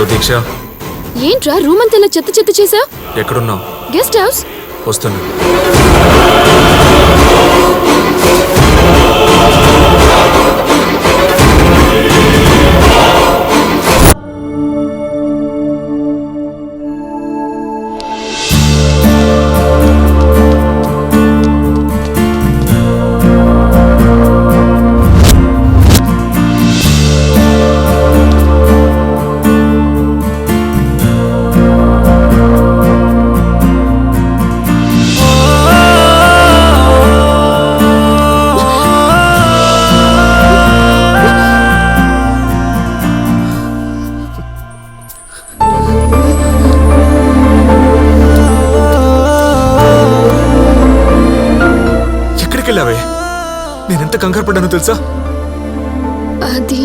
Hello దీక్ష. ఏంట్రా room అంతా ఇలా చెత్త చెత్త చేసా? ఎక్కడున్నావు? Guest house? వస్తున్నా ఎక్కడికి నేనెంత కంగారు పడ్డానో తెలుసా? అది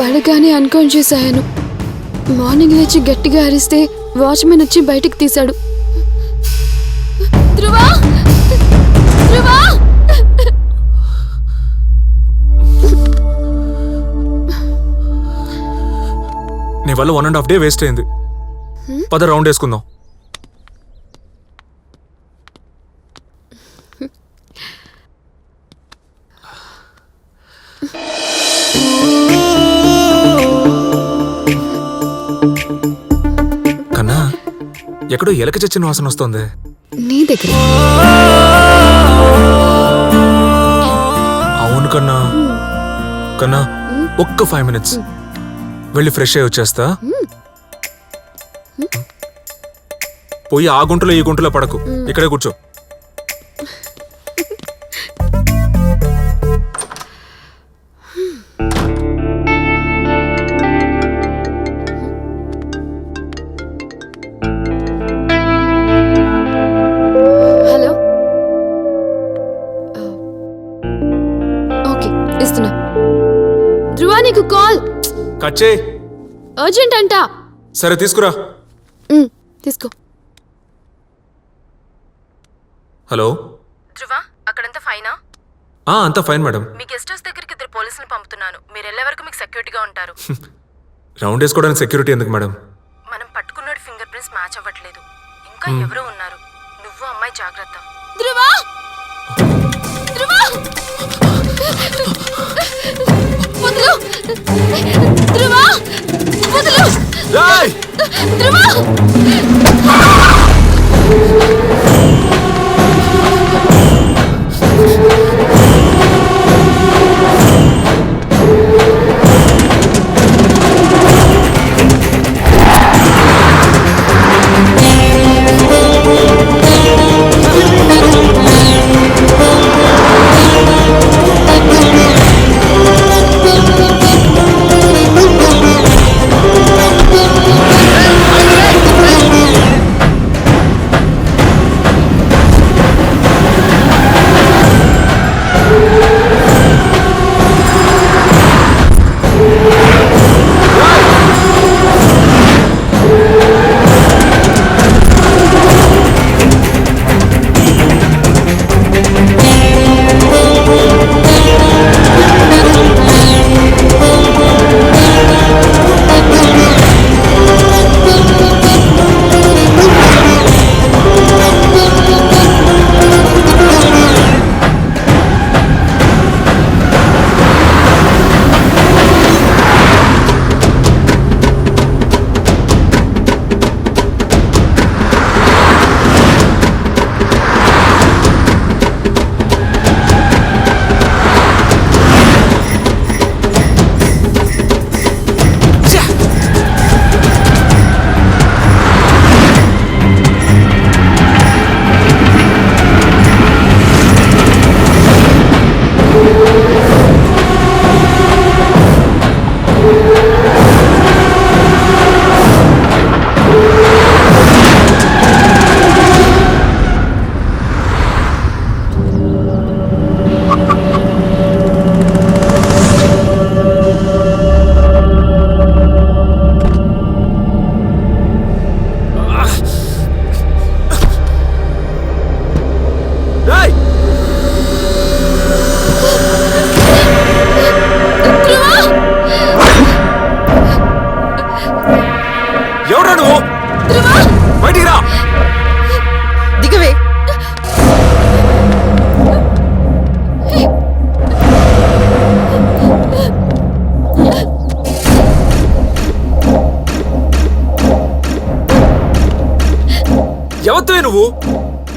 పడగానే అన్కాన్షియస్ అయ్యాను మార్నింగ్ లేచి గట్టిగా అరిస్తే వాచ్మెన్ వచ్చి బయటికి తీశాడు. ధ్రువా! ధ్రువా! నీ వల్ల one and half day waste అయింది. పద రౌండ్ వేసుకుందాం. ఎక్కడో ఎలక చచ్చిన వాసన వస్తుంది. నీ దగ్గర. అవును కన్నా. కన్నా ఒక్క ఫైవ్ మినిట్స్ వెళ్ళి ఫ్రెష్ అయ్యి వచ్చేస్తా. పోయి ఆ గుంటలో ఈ గుంటలో పడకు. ఇక్కడే కూర్చో. ఓకే ఇస్తున్నా ధ్రువా నీకు కాల్. కట్ చేయి. అర్జెంట్ అంట. సరే తీసుకురా. ఉమ్, తీసుకో. హలో? ధృవ అక్కడంతా ఫైనా? ఆ, అంతా ఫైన్ మేడం. మీ గెస్ట్ హౌస్ దగ్గరికి ఇద్దరు పోలీసులు పంపుతున్నాను. మీరు వెళ్ళే వరకు మీకు సెక్యూరిటీగా ఉంటారు. రౌండ్ వేసుకోవడానికి సెక్యూరిటీ ఎందుకు మేడం? మనం పట్టుకున్నోడి ఫింగర్ ప్రింట్స్ మ్యాచ్ అవ్వట్లేదు. ఇంకా ఎవరో ఉన్నారు. నువ్వు అమ్మాయి జాగ్రత్త. ధ్రువా ధ్రువా! వదులు ధ్రువా వదులు. రాయ్! ధ్రువా!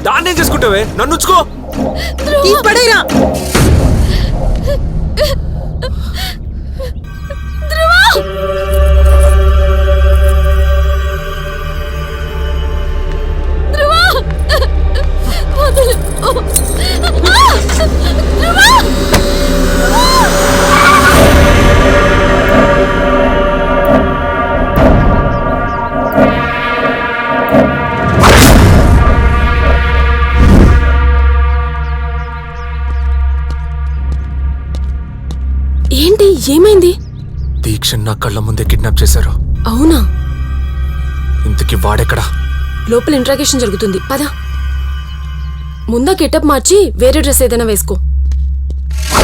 దాన్ని ఏం చేసుకుంటావే? నన్ను ఉంచుకో. పడేరా. ఏంటి దీక్ష నా కళ్ళ ముందే కిడ్నాప్ చేశారు. అవునా? ఇంతకీ వాడెక్కడా? లోపల ఇంట్రాగేషన్ జరుగుతుంది. పద. ముందా గెటప్ మార్చి వేరే డ్రెస్ ఏదైనా వేసుకో.